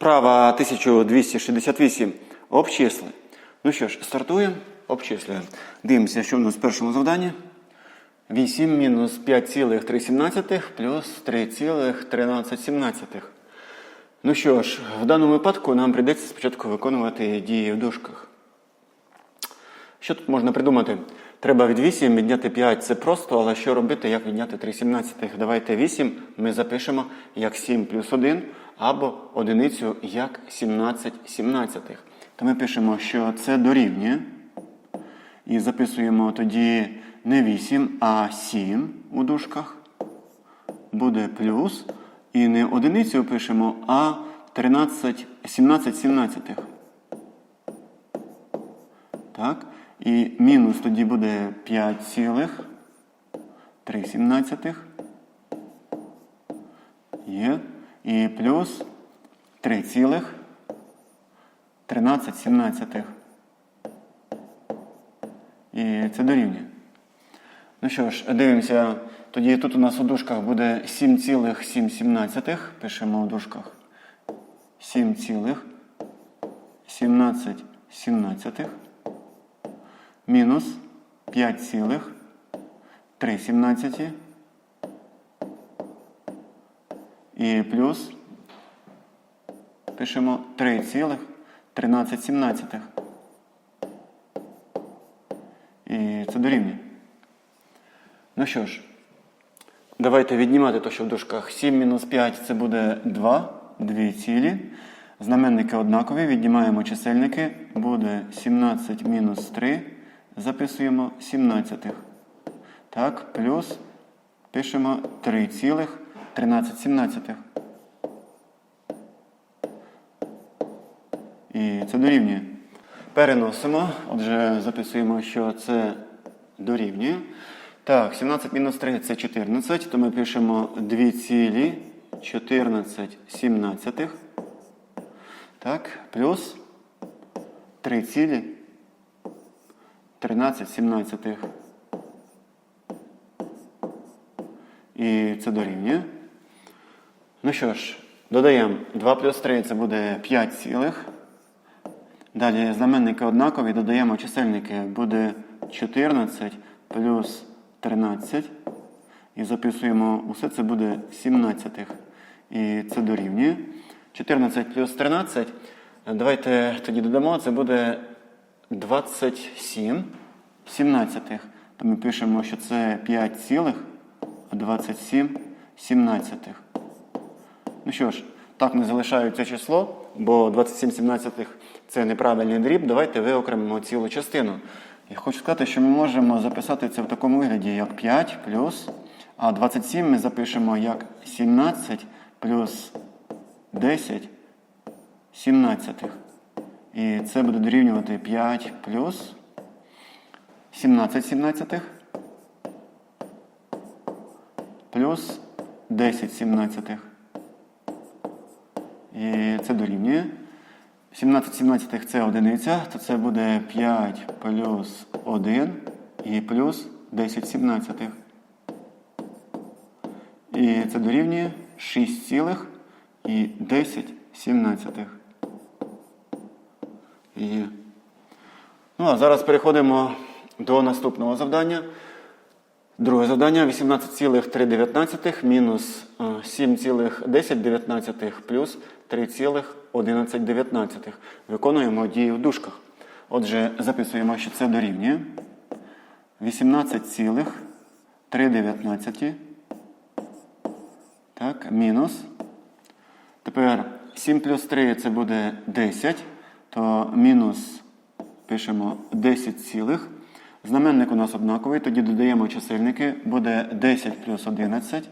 Вправа 1268. Обчисли. Ну що ж, стартуємо, обчислюємо. Дивимося, що в нас в першому завданні. 8 мінус 5,317 плюс 3,1317. Ну що ж, в даному випадку нам прийдеться спочатку виконувати дії в дужках. Що тут можна придумати? Треба від 8 відняти 5, це просто, але що робити, як відняти 3 сімнадцятих? Давайте 8 ми запишемо як 7 плюс 1, або одиницю як 17 сімнадцятих. То ми пишемо, що це дорівнює. І записуємо тоді не 8, а 7 у дужках. Буде плюс. І не одиницю пишемо, а 13, 17 сімнадцятих. Так. І мінус тоді буде 5,3. Є. І плюс 3,13. І це дорівнює. Ну що ж, дивимося. Тоді тут у нас у дужках буде 7,7. Пишемо у дужках 7,17 мінус 5,3 і плюс пишемо 3,13. І це дорівнює. Ну що ж, давайте віднімати те, що в дужках 7 мінус 5 це буде 2, 2 цілі. Знаменники однакові, віднімаємо чисельники, буде 17 мінус 3, записуємо 17. Так, плюс пишемо 3,13. І це дорівнює. Переносимо, отже, записуємо, що це дорівнює. Так, 17 мінус 3 це 14, то ми пишемо 2,14. Так, плюс 3,13. І це дорівнює. Ну що ж, додаємо 2 плюс 3 це буде 5 цілих. Далі знаменники однакові, додаємо чисельники, буде 14 плюс 13. І записуємо усе це буде 17. І це дорівнює. 14 плюс 13. Давайте тоді додамо, це буде 27 17. То ми пишемо, що це 5 цілих, а 27 17. Ну що ж, так не залишаю це число, бо 27 17 це неправильний дріб. Давайте виокремимо цілу частину. І хочу сказати, що ми можемо записати це в такому вигляді, як 5 плюс, а 27 ми запишемо як 17 плюс 10 сімнадцятих. І це буде дорівнювати 5 плюс 17 сімнадцятих плюс 10 сімнадцятих. І це дорівнює. 17 сімнадцятих це одиниця, то це буде 5 плюс 1 і плюс 10 сімнадцятих. І це дорівнює 6 цілих і 10 сімнадцятих. І... Ну, а зараз переходимо до наступного завдання. Друге завдання 18,319 мінус 7,1019 плюс 3,1119. Виконуємо дії в дужках. Отже, записуємо, що це дорівнює 18,319. Так, мінус. Тепер 7 плюс 3 це буде 10, то мінус пишемо 10 цілих. Знаменник у нас однаковий, тоді додаємо чисельники, буде 10 плюс 11.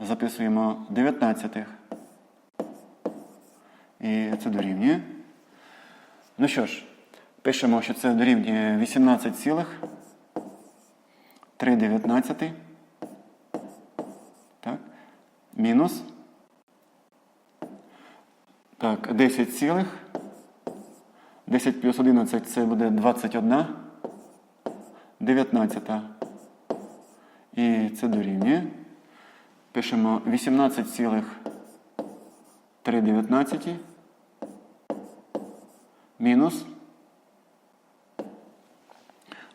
Записуємо 19. І це дорівнює. Ну що ж, пишемо, що це дорівнює 18 цілих. 3 19. Так. Мінус. Так, 10 цілих. 10 плюс 11 це буде 21. 19. І це дорівнює. Пишемо 18 цілих 3 дев'ятнадцяті. Мінус.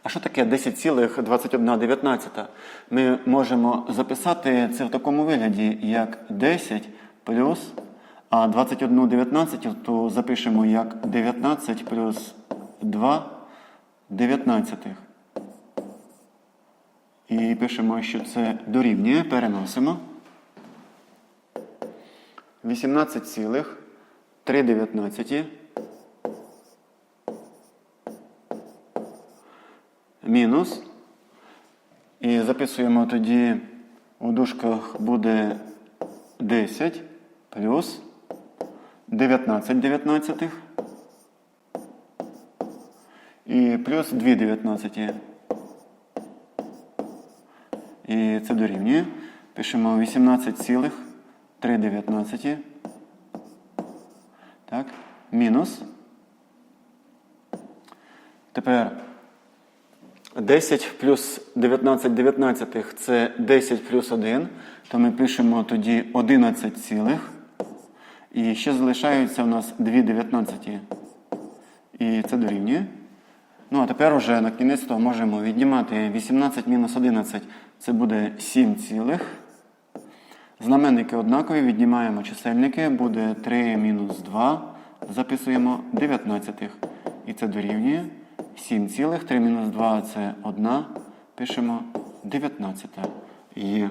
А що таке 10,21? Ми можемо записати це в такому вигляді, як 10 плюс, а 21 19 то запишемо як 19 плюс 2 дев'ятнадцятих. І пишемо, що це дорівнює, переносимо. 18,3 дев'ятнадцяті. мінус. І записуємо тоді у дужках буде 10 плюс 19 дев'ятнадцятих. І плюс 2 дев'ятнадцяті. І це дорівнює. Пишемо 18,3 дев'ятнадцяті. Так, мінус. Тепер 10 плюс 19 дев'ятнадцятих це 10 плюс 1, то ми пишемо тоді 11 цілих. І ще залишаються у нас 2 дев'ятнадцяті. І це дорівнює. Ну, а тепер уже на кінець можемо віднімати 18 мінус 11. Це буде 7 цілих. Знаменники однакові, віднімаємо чисельники, буде 3 мінус 2. Записуємо 19. І це дорівнює 7 цілих, 3 мінус 2 це 1. Пишемо 19. Є.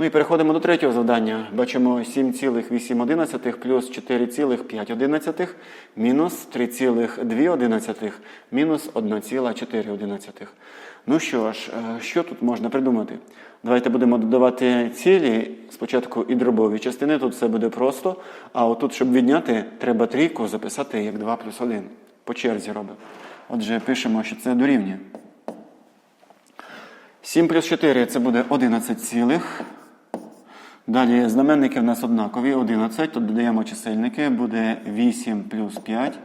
Ну і переходимо до третього завдання. Бачимо 7,8 плюс 4,5 мінус 3,2 мінус 1,4. Ну що ж, е, що тут можна придумати? Давайте будемо додавати цілі. Спочатку і дробові частини, тут все буде просто. А отут, щоб відняти, треба трійку записати як 2 плюс 1. По черзі робимо. Отже, пишемо, що це дорівнює. 7 плюс 4 це буде 11 цілих. Далі знаменники в нас однакові. 11. Тут додаємо чисельники. Буде 8 плюс 5.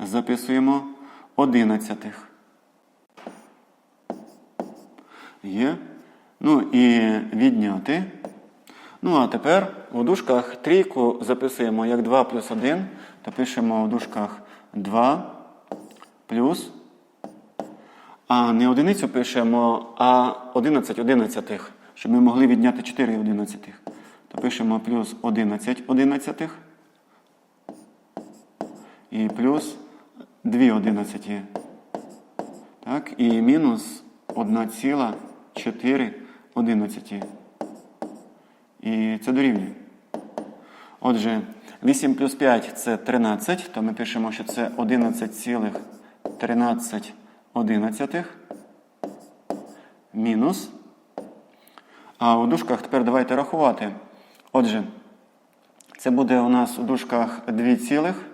Записуємо 11. Є. Ну і відняти. Ну, а тепер у дужках трійку записуємо як 2 плюс 1, то пишемо у дужках 2 плюс. А не одиницю пишемо, а 11 одинадцятих, щоб ми могли відняти 4 одинадцятих. То пишемо плюс 11 одинадцятих і плюс 2 одинадцяті. Так, і мінус 1,4 одинадцяті. І це дорівнює. Отже, 8 плюс 5 це 13, то ми пишемо, що це 11,13 одинадцятих. Мінус. А у дужках тепер давайте рахувати. Отже, це буде у нас у дужках 2 цілих.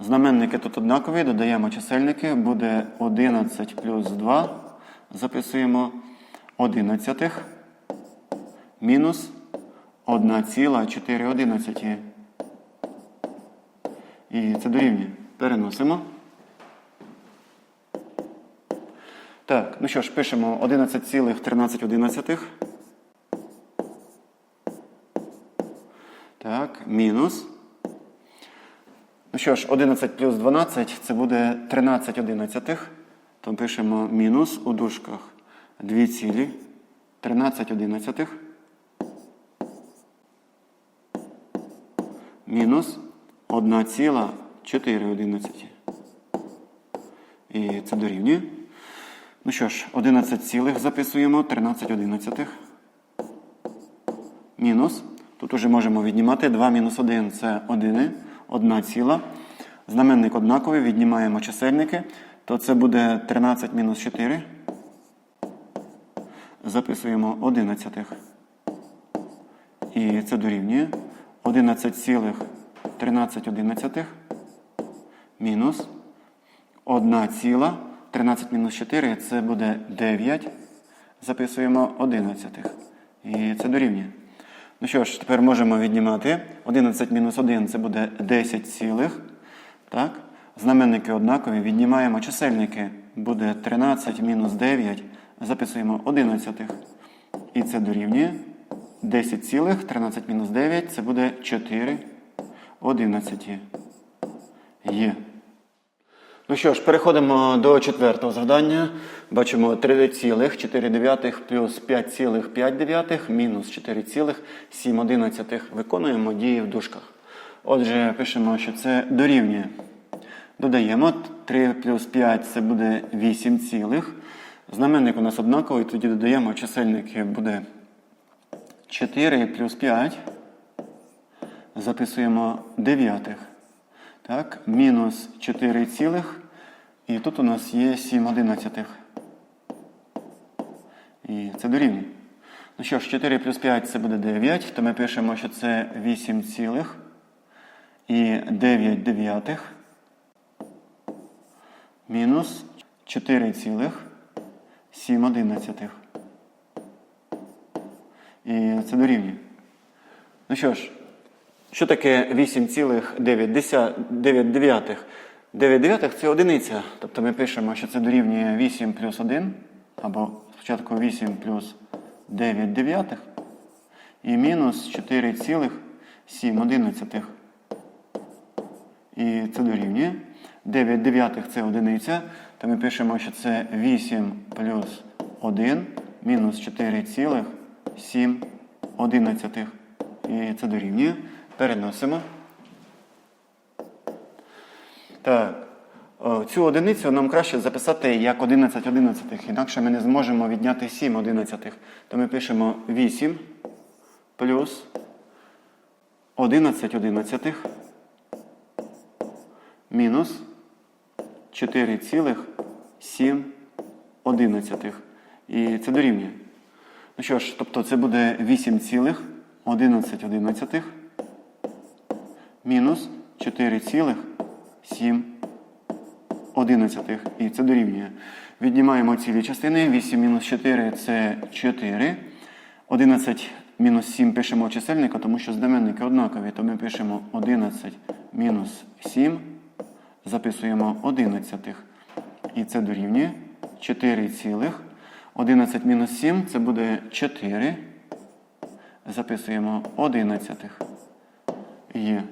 Знаменники тут однакові, додаємо чисельники, буде 11 плюс 2. Записуємо 11 мінус 1,4. І це дорівнює. Переносимо. Так, ну що ж, пишемо 11,13. Так, мінус. Ну що ж, 11 плюс 12 це буде 13 одинадцятих. То пишемо мінус у дужках 2 цілі 13 одинадцятих. Мінус 1,4 одинадцяті. І це дорівнює. Ну що ж, 11 цілих записуємо, 13 одинадцятих. Мінус. Тут уже можемо віднімати 2 мінус 1 це 1, 1 ціла. Знаменник однаковий, віднімаємо чисельники. То це буде 13 мінус 4. Записуємо 11. І це дорівнює 11,13 одинадцятих мінус 1 ціла. 13 мінус 4 це буде 9. Записуємо 11. І це дорівнює. Ну що ж, тепер можемо віднімати. 11 мінус 1 це буде 10 цілих. Так? Знаменники однакові. Віднімаємо чисельники. Буде 13 мінус 9. Записуємо 11. І це дорівнює 10 цілих, 13 мінус 9, це буде 4 одинадцяті. Є. Ну що ж, переходимо до четвертого завдання. Бачимо 3,4 плюс 5,5 мінус 4,7. Виконуємо дії в дужках. Отже, пишемо, що це дорівнює. Додаємо 3 плюс 5 це буде 8 цілих. Знаменник у нас однаковий, тоді додаємо чисельники буде 4 плюс 5. Записуємо дев'ятих. Так, мінус 4 цілих. І тут у нас є 7 одинадцятих. І це дорівнює. Ну що ж, 4 плюс 5 це буде 9, то ми пишемо, що це 8 цілих і 9 дев'ятих. Мінус 4 цілих 7 одинадцятих. І це дорівнює. Ну що ж, що таке 8,9 дев'ятих? 9 дев'ятих це одиниця. Тобто ми пишемо, що це дорівнює 8 плюс 1, або спочатку 8 плюс 9 дев'ятих і мінус 4,7 одинадцятих. І це дорівнює. 9 дев'ятих це одиниця, то ми пишемо, що це 8 плюс 1 мінус 4,7 одинадцятих. І це дорівнює. Переносимо. Так. Цю одиницю нам краще записати як 11 одинадцятих, інакше ми не зможемо відняти 7 одинадцятих. То ми пишемо 8 плюс 11 одинадцятих мінус 4,7 одинадцятих. І це дорівнює. Ну що ж, тобто це буде 8 цілих 11 одинадцятих мінус 4,7 одинадцятих. І це дорівнює. Віднімаємо цілі частини. 8 мінус 4 це 4. 11 мінус 7 пишемо чисельника, тому що знаменники однакові. То ми пишемо 11 мінус 7. Записуємо 11. І це дорівнює 4 цілих. 11 мінус 7 це буде 4. Записуємо 11. Є.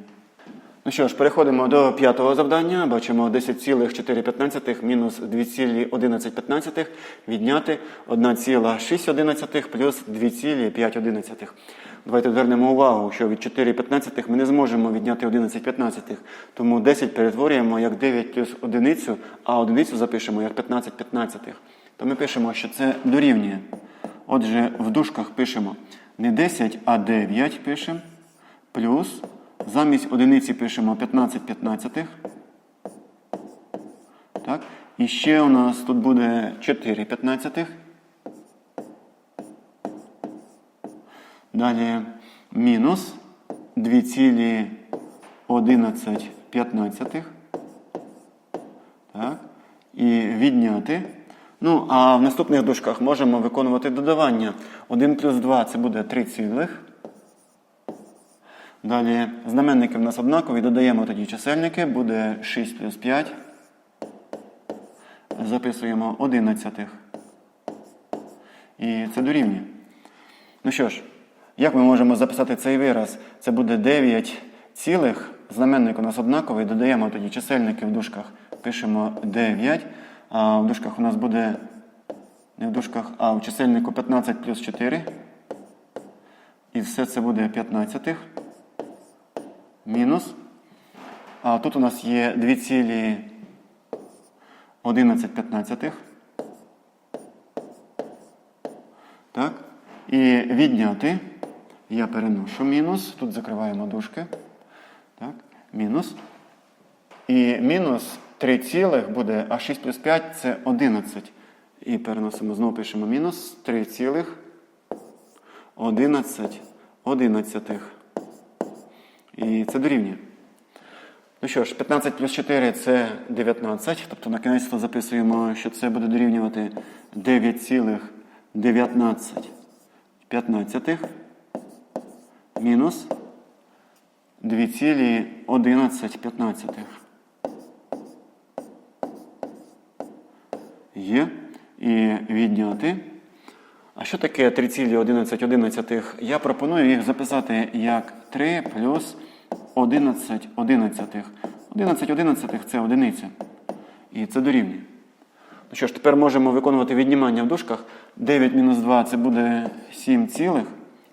Ну що ж, переходимо до п'ятого завдання. Бачимо 10,415 мінус 2,1115 відняти 1,6 плюс 2,5. Давайте звернемо увагу, що від 4,15 ми не зможемо відняти 11,15. Тому 10 перетворюємо як 9 плюс 1, а одиницю запишемо як 15,15. То ми пишемо, що це дорівнює. Отже, в дужках пишемо не 10, а 9 пишемо плюс. Замість одиниці пишемо 15 15. Так. І ще у нас тут буде 4 15. Далі мінус 2,11 15. Так. І відняти. Ну, а в наступних дужках можемо виконувати додавання. 1 плюс 2 це буде 3 цілих. Далі знаменники в нас однакові, додаємо тоді чисельники, буде 6 плюс 5. Записуємо 11. І це дорівнює. Ну що ж, як ми можемо записати цей вираз? Це буде 9 цілих. Знаменник у нас однаковий, додаємо тоді чисельники в дужках. Пишемо 9. А в дужках у нас буде не в дужках, а в чисельнику 15 плюс 4. І все це буде 15 мінус. А тут у нас є 2,11. Так. І відняти. Я переношу мінус. Тут закриваємо дужки. Так. Мінус. І мінус 3 цілих буде, а 6 плюс 5 це 11. І переносимо, знову пишемо мінус 3 цілих 11 одинадцятих. І це дорівнює. Ну що ж, 15 плюс 4 це 19. Тобто на кінець записуємо, що це буде дорівнювати 9,19 15 мінус 2,11 15. Є. І відняти. А що таке 3,11? Я пропоную їх записати як 3 плюс 11 одинадцятих. 11 одинадцятих – це одиниця. І це дорівнює. Ну що ж, тепер можемо виконувати віднімання в дужках. 9 мінус 2 це буде 7 цілих.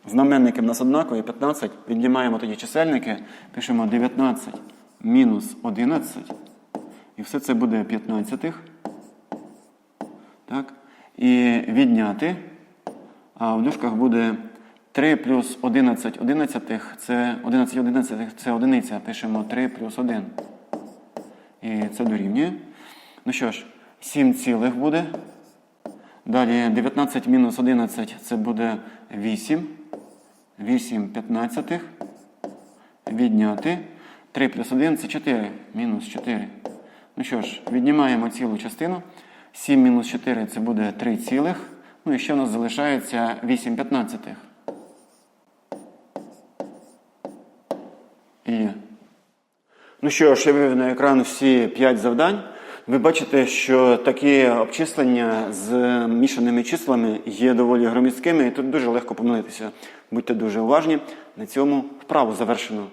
Знаменники в нас однакові, 15. Віднімаємо тоді чисельники, пишемо 19 мінус 11. І все це буде 15. Так? І відняти. А в дужках буде 3 плюс 11 одинадцятих, це 11 одинадцятих це одиниця. Пишемо 3 плюс 1. І це дорівнює. Ну що ж, 7 цілих буде. Далі 19 мінус 11 це буде 8. 8 п'ятнадцятих. Відняти. 3 плюс 1 це 4. Мінус 4. Ну що ж, віднімаємо цілу частину. 7 мінус 4 це буде 3 цілих. Ну і ще у нас залишається 8 п'ятнадцятих. Є. Ну що ж, я вивів на екран всі 5 завдань. Ви бачите, що такі обчислення з мішаними числами є доволі громіздкими і тут дуже легко помилитися. Будьте дуже уважні. На цьому вправу завершено.